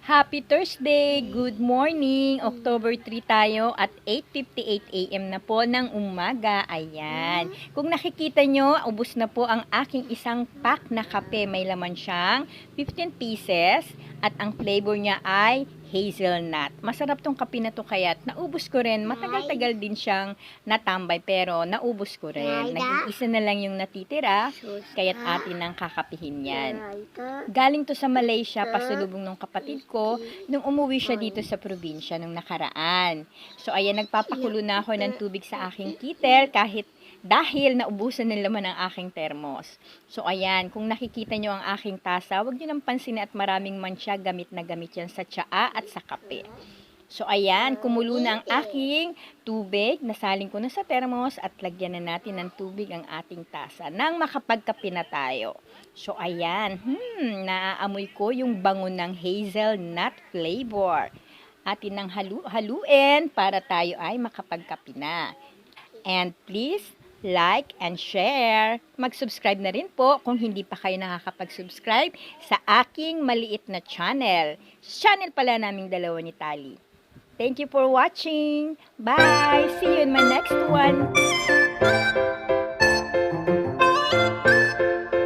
Happy Thursday! Good morning! October 3 tayo at 8.58 a.m. na po ng umaga. Ayan. Kung nakikita nyo, ubus na po ang aking isang pack na kape. May laman siyang 15 pieces at ang flavor niya ay hazelnut. Masarap tong kape na to kaya naubos ko rin. Matagal-tagal din siyang natambay pero naubos ko rin. Nag-isa na lang yung natitira kaya't atin nang kakapihin yan. Galing to sa Malaysia, pasalubong ng kapatid ko, nung umuwi siya dito sa probinsya nung nakaraan. So, ayan, nagpapakulo na ako ng tubig sa aking kettle kahit dahil naubusan ng laman ang aking termos. So, ayan, kung nakikita nyo ang aking tasa, huwag nyo nang pansin at maraming mansya, gamit na gamit yan sa tsaa at sa kape. So, ayan, kumulo na ang aking tubig. Nasaling ko na sa termos at lagyan na natin ng tubig ang ating tasa nang makapagkape na tayo. So, ayan, hmm, naaamoy ko yung bango ng hazelnut flavor. Atin nang halu haluin para tayo ay makapagkape na. And please, like and share. Mag-subscribe na rin po kung hindi pa kayo nakakapag-subscribe sa aking maliit na channel. Channel pala naming dalawa ni Tali. Thank you for watching. Bye! See you in my next one.